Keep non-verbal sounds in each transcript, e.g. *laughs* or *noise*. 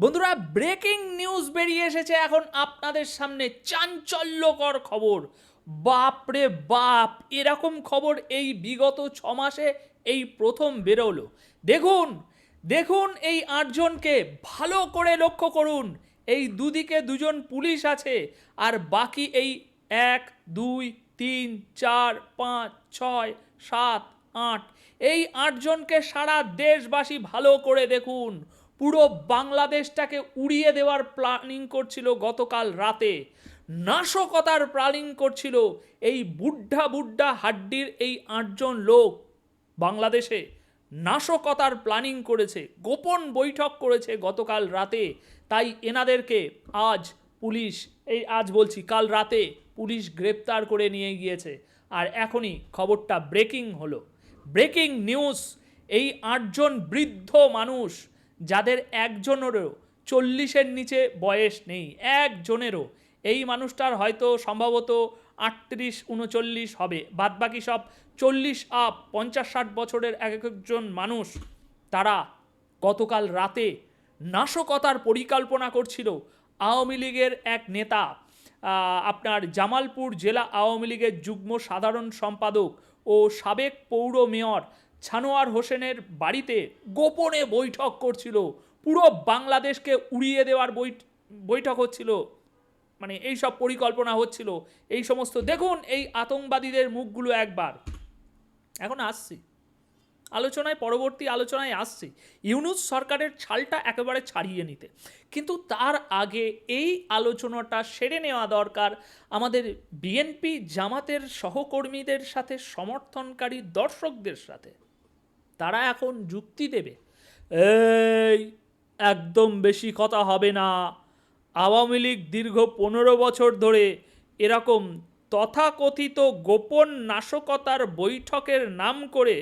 বন্ধুরা breaking news বেরিয়ে এসেছে এখন আপনাদের সামনে। চাঞ্চল্যকর খবর। বাপরে বাপ, এরকম খবর এই বিগত ছ মাসে এই প্রথম বেরোলো। দেখুন দেখুন এই আটজনকে ভালো করে লক্ষ্য করুন। এই দুদিকে দুজন পুলিশ আছে, আর বাকি এই এক, দুই, তিন, চার, পাঁচ, ছয়, সাত, আট, এই আটজনকে সারা দেশবাসী ভালো করে দেখুন। পুরো বাংলাদেশটাকে উড়িয়ে দেওয়ার প্ল্যানিং করছিল গতকাল রাতে। নাশকতার প্ল্যানিং করছিল এই বুড্ঢা বুড্ঢা হাড্ডির এই আটজন লোক। বাংলাদেশে নাশকতার প্ল্যানিং করেছে, গোপন বৈঠক করেছে গতকাল রাতে। তাই এনাদেরকে আজ পুলিশ, এই আজ বলছি, কাল রাতে পুলিশ গ্রেপ্তার করে নিয়ে গিয়েছে। আর এখনই খবরটা ব্রেকিং হলো। ব্রেকিং নিউজ এই আটজন বৃদ্ধ মানুষ যাদের একজনেরও চল্লিশের নিচে বয়স নেই, একজনেরও। এই মানুষটার হয়তো সম্ভবত আটত্রিশ, উনচল্লিশ হবে। বাদবাকি সব চল্লিশ আপ, পঞ্চাশ, ষাট বছরের এক একজন মানুষ, তারা গতকাল রাতে নাশকতার পরিকল্পনা করছিল আওয়ামী লীগের এক নেতা। আপনার জামালপুর জেলা আওয়ামী লীগের যুগ্ম সাধারণ সম্পাদক ও সাবেক পৌর মেয়র ছানোয়ার হোসেনের বাড়িতে গোপনে বৈঠক করছিল। পুরো বাংলাদেশকে উড়িয়ে দেওয়ার বৈঠক হচ্ছিল। মানে এই সব পরিকল্পনা হচ্ছিল। এই সমস্ত, দেখুন এই আতঙ্কবাদীদের মুখগুলো একবার। এখন আসছি। আলোচনায়, পরবর্তী আলোচনায় আসছি। ইউনুস সরকারের ছালটা একেবারে ছাড়িয়ে নিতে। কিন্তু তার আগে এই আলোচনাটা সেরে নেওয়া দরকার। আমাদের বিএনপি জামাতের সহকর্মীদের সাথে, সমর্থনকারী দর্শকদের সাথে। তারা এখন যুক্তি দেবে, এই, একদম বেশি কথা হবে না। আওয়ামী লীগ দীর্ঘ পনেরো বছর ধরে এরকম তথাকথিত গোপন নাশকতার বৈঠকের নাম করে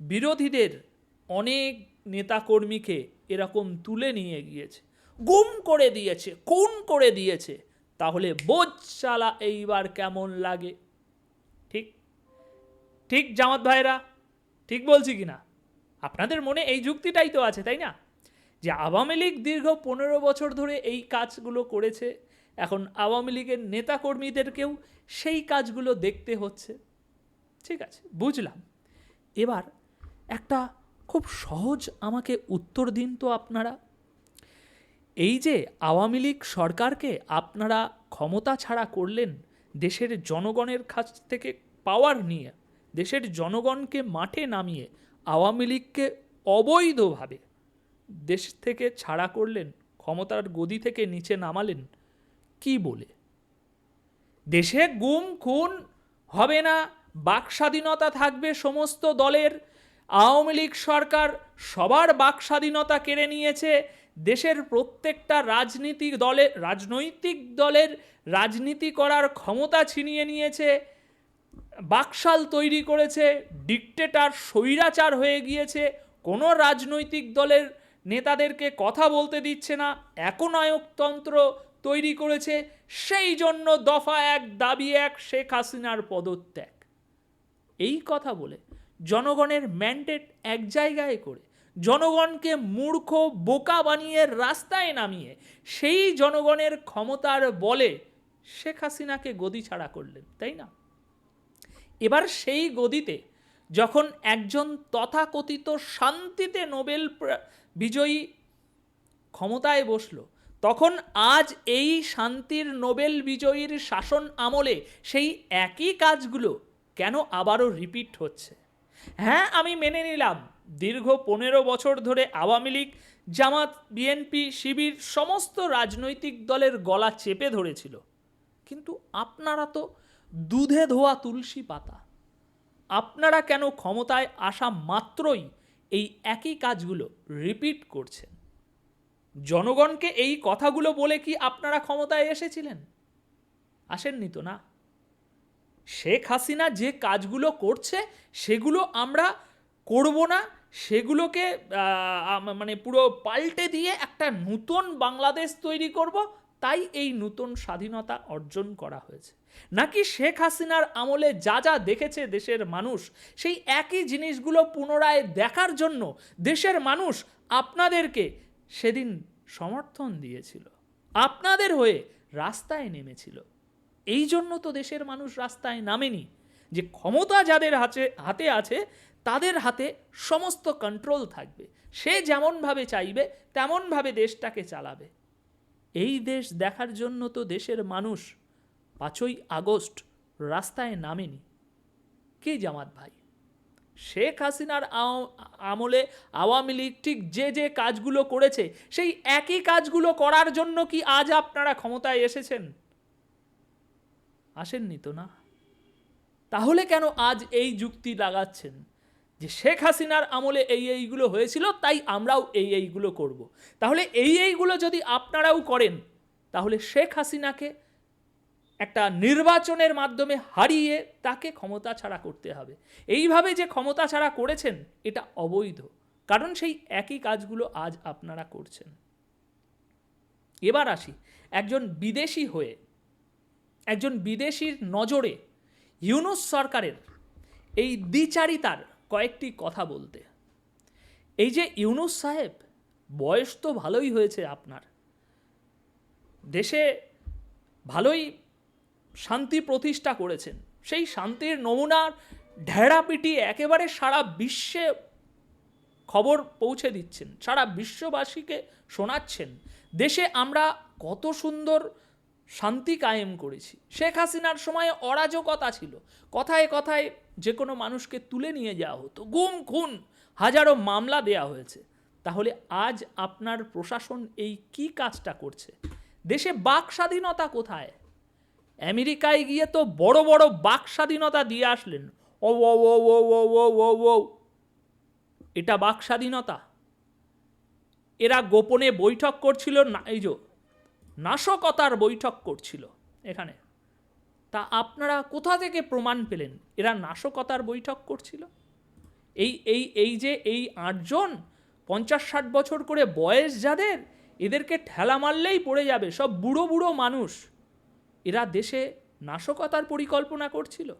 বিরোধীদের অনেক নেতাকর্মীকে এরকম তুলে নিয়ে গিয়েছে। গুম করে দিয়েছে, খুন করে দিয়েছে। তাহলে বোঝ চালা এইবার কেমন লাগে? ঠিক? ঠিক জামাত ভাইরা? ঠিক বলছি কি না আপনাদের মনে এই যুক্তিটাই তো আছে, তাই না? যে আওয়ামী লীগ দীর্ঘ পনেরো বছর ধরে এই কাজগুলো করেছে, এখন আওয়ামী লীগের নেতাকর্মীদেরকেও সেই কাজগুলো দেখতে হচ্ছে। ঠিক আছে, বুঝলাম। এবার একটা খুব সহজ আমাকে উত্তর দিন তো আপনারা। এই যে আওয়ামী লীগ সরকারকে আপনারা ক্ষমতা ছাড়া করলেন দেশের জনগণের কাছ থেকে পাওয়ার নিয়ে, দেশের জনগণকে মাঠে নামিয়ে আওয়ামী লীগকে অবৈধভাবে দেশ থেকে ছাড়া করলেন, ক্ষমতার গদি থেকে নিচে নামালেন, কি বলে? দেশে গুম, খুন হবে না বাক স্বাধীনতা থাকবে সমস্ত দলের। আওয়ামী লীগ সরকার সবার বাক স্বাধীনতা কেড়ে নিয়েছে। দেশের প্রত্যেকটা রাজনীতিক দলের রাজনৈতিক দলের রাজনীতি করার ক্ষমতা ছিনিয়ে নিয়েছে। বাকশাল তৈরি করেছে ডিকটেটার স্বৈরাচার হয়ে গিয়েছে, কোনো রাজনৈতিক দলের নেতাদেরকে কথা বলতে দিচ্ছে না, একনায়কতন্ত্র তৈরি করেছে, সেই জন্য দফা এক, দাবি এক, শেখ হাসিনার পদত্যাগ। এই কথা বলে জনগণের ম্যান্ডেট এক জায়গায় করে, জনগণকে মূর্খ, বোকা বানিয়ে রাস্তায় নামিয়ে, সেই জনগণের ক্ষমতার বলে শেখ হাসিনাকে গদি ছাড়া করলেন, তাই না? এবার সেই গদিতে যখন একজন তথাকথিত শান্তিতে নোবেল বিজয়ী ক্ষমতায় বসল, তখন আজ এই শান্তির নোবেল বিজয়ীর শাসন আমলে সেই একই কাজগুলো কেন আবারও রিপিট হচ্ছে? হ্যাঁ আমি মেনে নিলাম। দীর্ঘ পনেরো বছর ধরে আওয়ামী লীগ, জামাত, বিএনপি, শিবির সমস্ত রাজনৈতিক দলের গলা চেপে ধরেছিল। কিন্তু আপনারা তো দুধে ধোয়া তুলসী পাতা। আপনারা কেন ক্ষমতায় আসা মাত্রই এই একই কাজগুলো রিপিট করছেন? জনগণকে এই কথাগুলো বলে কি আপনারা ক্ষমতায় এসেছিলেন? আসেননি তো না? শেখ হাসিনা যে কাজগুলো করছে, সেগুলো আমরা করব না, সেগুলোকে মানে পুরো পাল্টে দিয়ে একটা নতুন বাংলাদেশ তৈরি করব তাই এই নতুন স্বাধীনতা অর্জন করা হয়েছে। নাকি শেখ হাসিনার আমলে যা যা দেখেছে দেশের মানুষ, সেই একই জিনিসগুলো পুনরায় দেখার জন্য দেশের মানুষ আপনাদেরকে সেদিন সমর্থন দিয়েছিল। আপনাদের হয়ে রাস্তায় নেমেছিল। এই জন্য তো দেশের মানুষ রাস্তায় নামেনি। যে ক্ষমতা যাদের হাতে হাতে আছে, তাদের হাতে সমস্ত কন্ট্রোল থাকবে। সে যেমনভাবে চাইবে, তেমনভাবে দেশটাকে চালাবে। এই দেশ দেখার জন্য তো দেশের মানুষ পাঁচই আগস্ট রাস্তায় নামেনি। কে জামাত ভাই? শেখ হাসিনার আমলে আওয়ামী লীগ ঠিক যে যে কাজগুলো করেছে, সেই একই কাজগুলো করার জন্য কি আজ আপনারা ক্ষমতায় এসেছেন? আসেননি তো না? তাহলে কেন আজ এই যুক্তি লাগাচ্ছেন? যে শেখ হাসিনার আমলে এই এইগুলো হয়েছিল, তাই আমরাও এই এইগুলো করব। তাহলে এই এইগুলো যদি আপনারাও করেন, তাহলে শেখ হাসিনাকে একটা নির্বাচনের মাধ্যমে হারিয়ে তাকে ক্ষমতা ছাড়া করতে হবে। এইভাবে যে ক্ষমতা ছাড়া করেছেন, এটা অবৈধ। কারণ সেই একই কাজগুলো আজ আপনারা করছেন। এবার আসি, একজন বিদেশি হয়ে, একজন বিদেশির নজরে ইউনুস সরকারের এই দ্বিচারিতার কয়েকটি কথা বলতে। এই যে ইউনুস সাহেব, বয়স তো ভালোই হয়েছে আপনার। দেশে ভালোই শান্তি প্রতিষ্ঠা করেছেন। সেই শান্তির নমুনার ঢেড়া পিটিয়ে একেবারে সারা বিশ্বে খবর পৌঁছে দিচ্ছেন, সারা বিশ্ববাসীকে শোনাচ্ছেন। দেশে আমরা কত সুন্দর শান্তি কায়েম করেছি। শেখ হাসিনার সময় অরাজকতা ছিল। কথায় কথায় যে কোনো মানুষকে তুলে নিয়ে যাওয়া হতো। গুম, খুন, হাজারো মামলা দেয়া হয়েছে। তাহলে আজ আপনার প্রশাসন এই কি কাজটা করছে? দেশে বাক স্বাধীনতা কোথায়? আমেরিকায় গিয়ে তো বড় বড় বাক স্বাধীনতা দিয়ে আসলেন। ও ও ও ও ও ও ও ও এটা বাক স্বাধীনতা? এরা গোপনে বৈঠক করছিল না, এই যে নাশকতার বৈঠক করছিল এখানে। তা আপনারা কোথা থেকে প্রমাণ পেলেন? এরা নাশকতার বৈঠক করছিল? এই এই এই যে এই আটজন পঞ্চাশ ষাট বছর করে বয়স যাদের, এদেরকে ঠেলা মারলেই পড়ে যাবে, সব বুড়ো বুড়ো মানুষ। এরা দেশে নাশকতার পরিকল্পনা করছিল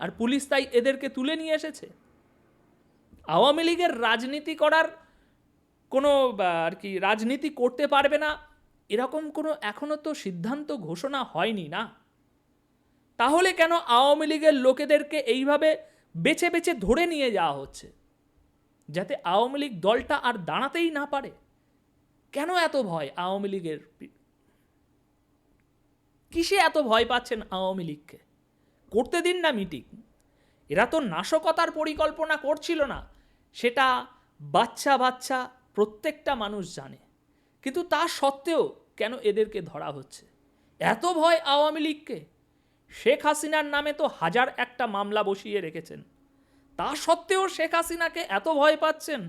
আর পুলিশ তাই এদেরকে তুলে নিয়ে এসেছে। আওয়ামী লীগের রাজনীতি করার কোনো আর কি রাজনীতি করতে পারবে না এরকম কোনো এখনও তো সিদ্ধান্ত ঘোষণা হয়নি না? তাহলে কেন আওয়ামী লীগের লোকেদেরকে এইভাবে বেছে বেছে ধরে নিয়ে যাওয়া হচ্ছে? যাতে আওয়ামী লীগ দলটা আর দাঁড়াতেই না পারে? কেন এত ভয় আওয়ামী লীগের? কিসে এত ভয় পাচ্ছেন আওয়ামী লীগকে? করতে দিন না মিটিং। এরা তো নাশকতার পরিকল্পনা করছিল না। সেটা বাচ্চা বাচ্চা প্রত্যেকটা মানুষ জানে। কিন্তু তা সত্ত্বেও কেন এদেরকে ধরা হচ্ছে? এত ভয় আওয়ামী লীগকে। শেখ হাসিনার নামে তো হাজার একটা মামলা বসিয়ে রেখেছেন। তা সত্ত্বেও শেখ হাসিনাকে এত ভয় পাচ্ছেন?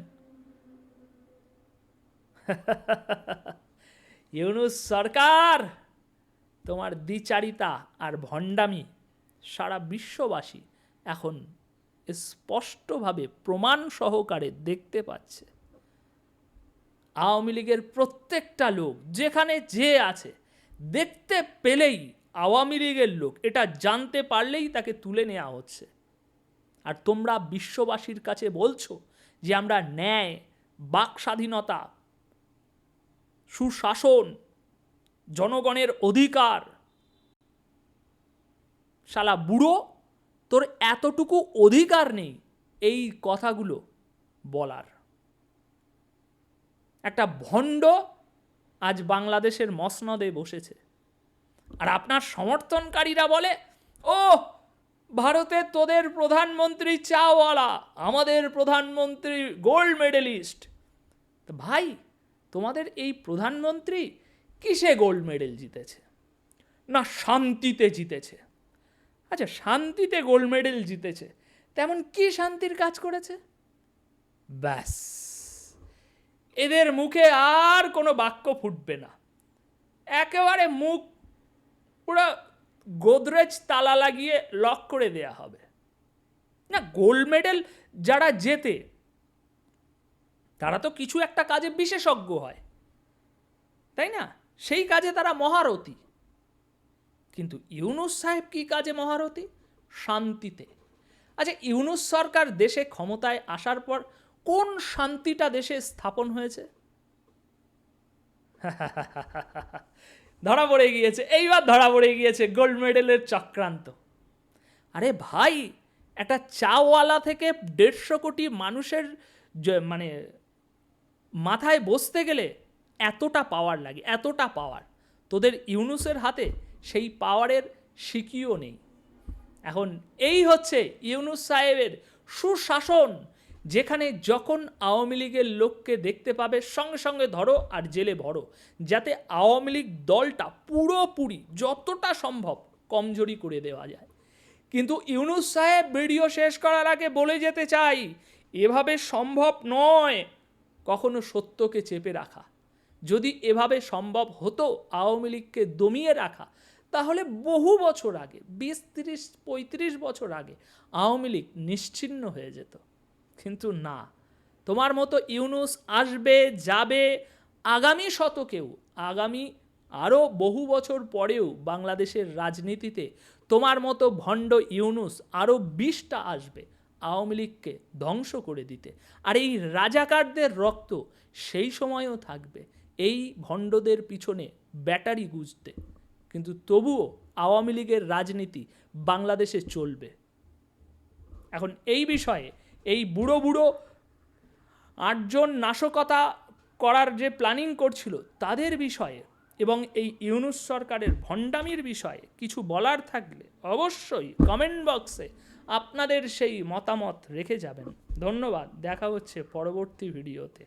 *laughs* ইউনুস সরকার, তোমার দ্বিচারিতা আর ভণ্ডামি সারা বিশ্ববাসী এখন স্পষ্টভাবে প্রমাণ সহকারে দেখতে পাচ্ছে। আওয়ামী লীগের প্রত্যেকটা লোক, যেখানে যে আছে, দেখতে পেলেই আওয়ামী লীগের লোক, এটা জানতে পারলেই তাকে তুলে নেওয়া হচ্ছে। আর তোমরা বিশ্ববাসীর কাছে বলছো যে আমরা ন্যায় বাক স্বাধীনতা সুশাসন, জনগণের অধিকার। শালা বুড়ো, তোর এতটুকু অধিকার নেই এই কথাগুলো বলার। একটা ভণ্ড আজ বাংলাদেশের মসনদে বসেছে। আর আপনার সমর্থনকারীরা বলে ও ভারতে তোদের প্রধানমন্ত্রী চাওয়ালা, আমাদের প্রধানমন্ত্রী গোল্ড মেডেলিস্ট। ভাই, তোমাদের এই প্রধানমন্ত্রী কিসে গোল্ড মেডেল জিতেছে? না, শান্তিতে জিতেছে। আচ্ছা শান্তিতে গোল্ড মেডেল জিতেছে। তেমন কি শান্তির কাজ করেছে? ব্যাস। এদের মুখে আর কোনো বাক্য ফুটবে না। একেবারে মুখ পুরো গোদরেজ তালা লাগিয়ে লক করে দেয়া হবে। না, গোল্ড মেডেল যারা জেতে, তারা তো কিছু একটা কাজে বিশেষজ্ঞ হয়। তাই না? সেই কাজে তারা মহারথী। কিন্তু ইউনুস সাহেব কি কাজে মহারথী? শান্তিতে। আচ্ছা ইউনুস সরকার দেশে ক্ষমতায় আসার পর কোন শান্তিটা দেশে স্থাপন হয়েছে? *laughs* ধরা পড়ে গিয়েছে, এইবার ধরা পড়ে গিয়েছে গোল্ড মেডেলের চক্রান্ত। আরে ভাই, একটা চাওয়ালা থেকে দেড়শো কোটি মানুষের মানে মাথায় বসতে গেলে এতটা পাওয়ার লাগে, এতটা পাওয়ার তোদের ইউনুসের হাতে সেই পাওয়ারের সিকিও নেই। এখন এই হচ্ছে ইউনুস সাহেবের সুশাসন যেখানে যখন আওয়ামী লীগের লোককে দেখতে পাবে, সঙ্গে সঙ্গে ধরো আর জেলে ভরো, যাতে আওয়ামী লীগ দলটা পুরোপুরি যতটা সম্ভব কমজোরি করে দেওয়া যায়। কিন্তু ইউনুস সাহেব ভিডিও শেষ করার আগে বলে যেতে চাই, এভাবে সম্ভব নয় কখনো সত্যকে চেপে রাখা। যদি এভাবে সম্ভব হতো আওয়ামী লীগকে দমিয়ে রাখা, তাহলে বহু বছর আগে, বিশ, তিরিশ, পঁয়ত্রিশ বছর আগে আওয়ামী লীগ নিশ্চিন্ন হয়ে যেত। কিন্তু না। তোমার মতো ইউনুস আসবে, যাবে আগামী শতকেও, আগামী আরও বহু বছর পরেও বাংলাদেশের রাজনীতিতে তোমার মতো ভণ্ড ইউনুস আরও বিশটা আসবে আওয়ামী লীগকে ধ্বংস করে দিতে। আর এই রাজাকারদের রক্ত সেই সময়ও থাকবে, এই ভণ্ডদের পিছনে ব্যাটারি গুজতে। কিন্তু তবুও আওয়ামী লীগের রাজনীতি বাংলাদেশে চলবে। এখন এই বিষয়ে এই বুড়ো বুড়ো আটজন নাশকতা করার যে প্ল্যানিং করছিল তাদের বিষয়ে এবং এই ইউনুস সরকারের ভণ্ডামির বিষয়ে কিছু বলার থাকলে অবশ্যই কমেন্ট বক্সে আপনাদের সেই মতামত রেখে যাবেন। ধন্যবাদ। দেখা হচ্ছে পরবর্তী ভিডিওতে